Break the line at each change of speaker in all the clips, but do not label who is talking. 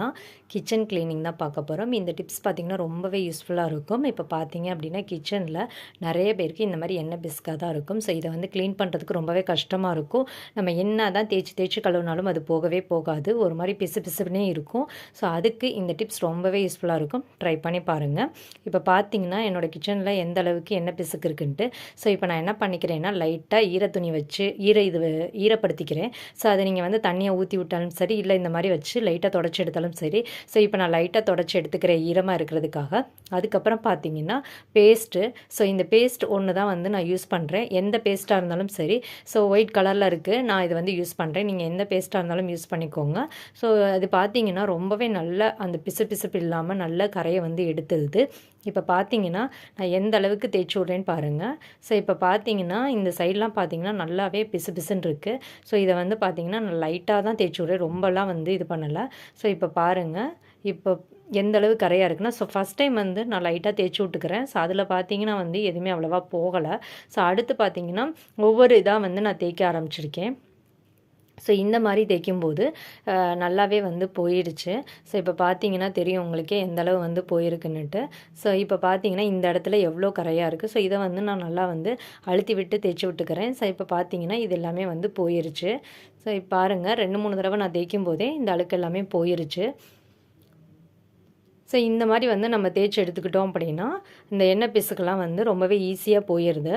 அப்படின்னா kitchen cleaning தான் பார்க்க போகிறோம் இந்த டிப்ஸ் பார்த்திங்கன்னா ரொம்பவே யூஸ்ஃபுல்லாக இருக்கும். இப்போ பார்த்தீங்க அப்படின்னா கிச்சனில் நிறைய பேருக்கு இந்த மாதிரி எண்ணெய் பிஸ்காக தான் இருக்கும். ஸோ இதை வந்து க்ளீன் பண்ணுறதுக்கு ரொம்பவே கஷ்டமாக இருக்கும். நம்ம என்ன தான் தேய்ச்சி தேய்ச்சி கழுவினாலும் அது போகவே போகாது. ஒரு மாதிரி பிசு பிசுனே இருக்கும். ஸோ அதுக்கு இந்த டிப்ஸ் ரொம்பவே யூஸ்ஃபுல்லாக இருக்கும். ட்ரை பண்ணி பாருங்கள் இப்போ பார்த்தீங்கன்னா என்னோடய கிச்சனில் எந்த அளவுக்கு எண்ணெய் பிசுக்கு இருக்குன்ட்டு. ஸோ இப்போ நான் என்ன பண்ணிக்கிறேன்னா லைட்டாக ஈர துணி வச்சு ஈர இது ஈரப்படுத்திக்கிறேன். ஸோ அதை நீங்கள் வந்து தண்ணியை ஊற்றி விட்டாலும் சரி இல்லை இந்த மாதிரி வச்சு லைட்டாக தொடச்சி எடுத்தாலும் சரி. ஸோ இப்போ நான் லைட்டாக தொடச்சி எடுத்துக்கிறேன் ஈரமாக இருக்கிறதுக்காக அதுக்கப்புறம் பார்த்தீங்கன்னா பேஸ்ட்டு ஸோ இந்த பேஸ்ட் ஒன்று தான் வந்து நான் யூஸ் பண்ணுறேன் எந்த பேஸ்ட்டாக இருந்தாலும் சரி. ஸோ ஒயிட் கலரில் இருக்குது நான் இது வந்து யூஸ் பண்ணுறேன் நீங்கள் எந்த பேஸ்ட்டாக இருந்தாலும் யூஸ் பண்ணிக்கோங்க. ஸோ அது பார்த்தீங்கன்னா ரொம்பவே நல்ல அந்த பிசு பிசுப்பு இல்லாமல் நல்ல கரையை வந்து எடுத்துடுது இப்போ பார்த்தீங்கன்னா நான் எந்த அளவுக்கு தேய்ச்சி விட்றேன்னு பாருங்கள் ஸோ இப்போ பார்த்தீங்கன்னா இந்த சைட்லாம் பார்த்தீங்கன்னா நல்லாவே பிசு பிசுன்னு இருக்குது ஸோ இதை வந்து பார்த்தீங்கன்னா நான் லைட்டாக தான் தேய்ச்சி விட்றேன். ரொம்பலாம் வந்து இது பண்ணலை. ஸோ இப்போ பாருங்கள் இப்போ எந்த அளவு கரையாக இருக்குன்னா ஸோ ஃபஸ்ட் டைம் வந்து நான் லைட்டாக தேய்ச்சி விட்டுக்கிறேன். ஸோ அதில் பார்த்தீங்கன்னா வந்து எதுவுமே அவ்வளோவா போகலை. ஸோ அடுத்து பார்த்தீங்கன்னா ஒவ்வொரு இதாக வந்து நான் தேய்க்க ஆரம்பிச்சிருக்கேன். ஸோ இந்த மாதிரி தைக்கும்போது நல்லாவே வந்து போயிடுச்சு. ஸோ இப்போ பார்த்தீங்கன்னா தெரியும் உங்களுக்கே எந்த அளவு வந்து போயிருக்குன்னுட்டு. ஸோ இப்போ பார்த்தீங்கன்னா இந்த இடத்துல எவ்வளோ கரையாக இருக்குது ஸோ இதை வந்து நான் நல்லா வந்து அழுத்தி விட்டு தேய்ச்சி விட்டுக்கிறேன். ஸோ இப்போ பார்த்தீங்கன்னா இது எல்லாமே வந்து போயிருச்சு. ஸோ இப்போ பாருங்கள் ரெண்டு மூணு தடவை நான் தேய்க்கும் போதே இந்த அழுக்கு எல்லாமே போயிருச்சு. ஸோ இந்த மாதிரி வந்து நம்ம தேய்ச்சி எடுத்துக்கிட்டோம் அப்படின்னா இந்த எண்ணெய் பிசுக்கெல்லாம் வந்து ரொம்பவே ஈஸியாக போயிடுது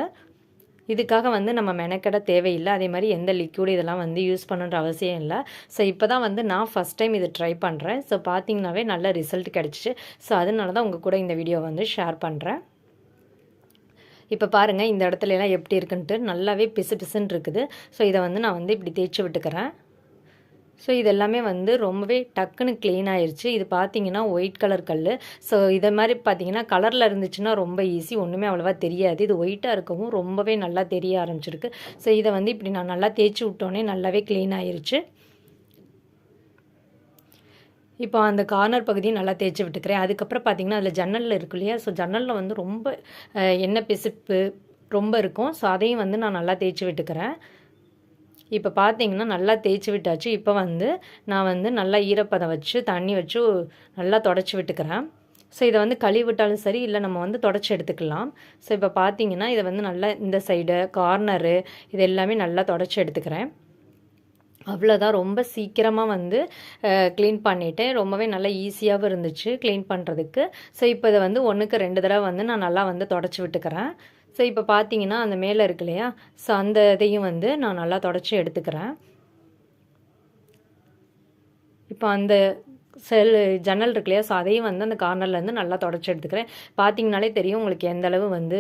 இதுக்காக வந்து நம்ம மெனக்கெட தேவையில்லை. அதே மாதிரி எந்த லிக்யூடு இதெல்லாம் வந்து யூஸ் பண்ணுன்ற அவசியம் இல்லை. ஸோ இப்போ தான் வந்து நான் ஃபஸ்ட் டைம் இது ட்ரை பண்ணுறேன் ஸோ பார்த்தீங்கன்னாவே நல்ல ரிசல்ட் கிடச்சிச்சு. ஸோ அதனால தான் உங்கள் கூட இந்த வீடியோ வந்து ஷேர் பண்ணுறேன் இப்போ பாருங்கள் இந்த இடத்துலலாம் எப்படி இருக்குன்ட்டு. நல்லாவே பிசு பிசுன்னு இருக்குது. ஸோ இதை வந்து நான் வந்து இப்படி தேய்ச்சி விட்டுக்கிறேன். ஸோ இது எல்லாமே வந்து ரொம்பவே டக்குன்னு க்ளீன் ஆயிடுச்சு இது பார்த்தீங்கன்னா ஒயிட் கலர் கல் ஸோ இதை மாதிரி பார்த்தீங்கன்னா கலரில் இருந்துச்சுன்னா ரொம்ப ஈஸி ஒன்றுமே அவ்வளோவா தெரியாது. இது ஒயிட்டாக இருக்கவும் ரொம்பவே நல்லா தெரிய ஆரம்பிச்சிருக்கு. ஸோ இதை வந்து இப்படி நான் நல்லா தேய்ச்சி விட்டோன்னே நல்லாவே க்ளீன் ஆயிடுச்சு இப்போ அந்த கார்னர் பகுதியும் நல்லா தேய்ச்சி விட்டுக்கிறேன். அதுக்கப்புறம் பார்த்தீங்கன்னா அதில் ஜன்னலில் இருக்கு இல்லையா? ஸோ ஜன்னலில் வந்து ரொம்ப எண்ணெய் பிசுப்பு ரொம்ப இருக்கும். ஸோ அதையும் வந்து நான் நல்லா தேய்ச்சி விட்டுக்கிறேன். இப்போ பார்த்தீங்கன்னா நல்லா தேய்ச்சி விட்டாச்சு. இப்போ வந்து நான் வந்து நல்லா ஈரப்பதம் வச்சு தண்ணி வச்சு நல்லா தொடச்சி விட்டுக்கிறேன். ஸோ இதை வந்து கழுவி விட்டாலும் சரி இல்லை நம்ம வந்து தொடச்சி எடுத்துக்கலாம். ஸோ இப்போ பார்த்தீங்கன்னா இதை வந்து நல்லா இந்த சைடு கார்னரு இது எல்லாமே நல்லா தொடச்சி எடுத்துக்கிறேன். அவ்வளோதான் ரொம்ப சீக்கிரமாக வந்து க்ளீன் பண்ணிவிட்டேன் ரொம்பவே நல்லா ஈஸியாகவும் இருந்துச்சு க்ளீன் பண்ணுறதுக்கு ஸோ இப்போ இதை வந்து ஒன்றுக்கு ரெண்டு தடவை வந்து நான் நல்லா வந்து தொடச்சி விட்டுக்கிறேன். ஸோ இப்போ பார்த்தீங்கன்னா அந்த மேலே இருக்கு இல்லையா? ஸோ அந்த இதையும் வந்து நான் நல்லா தொடச்சி எடுத்துக்கிறேன். இப்போ அந்த செல் ஜன்னல் இருக்கு இல்லையா? ஸோ அதையும் வந்து அந்த கார்னர்லேருந்து நல்லா தொடச்சி எடுத்துக்கிறேன். பார்த்தீங்கனாலே தெரியும் உங்களுக்கு எந்த அளவு வந்து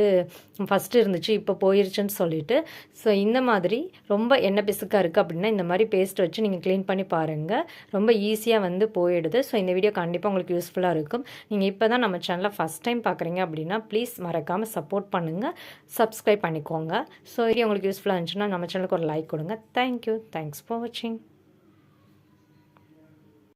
ஃபஸ்ட்டு இருந்துச்சு இப்போ போயிருச்சுன்னு சொல்லிட்டு. ஸோ இந்த மாதிரி ரொம்ப எண்ணெய் பிசுக்காக இருக்குது அப்படின்னா இந்த மாதிரி பேஸ்ட் வச்சு நீங்கள் க்ளீன் பண்ணி பாருங்கள் ரொம்ப ஈஸியாக வந்து போயிடுது. ஸோ இந்த வீடியோ கண்டிப்பாக உங்களுக்கு யூஸ்ஃபுல்லாக இருக்கும். நீங்கள் இப்போ தான் நம்ம சேனலை ஃபஸ்ட் டைம் பார்க்குறீங்க அப்படின்னா ப்ளீஸ் மறக்காமல் சப்போர்ட் பண்ணுங்கள் சப்ஸ்கிரைப் பண்ணிக்கோங்க. ஸோ இது உங்களுக்கு யூஸ்ஃபுல்லாக இருந்துச்சுன்னா நம்ம சேனலுக்கு ஒரு லைக் கொடுங்க. தேங்க்யூ தேங்க்ஸ் ஃபார் வாட்சிங்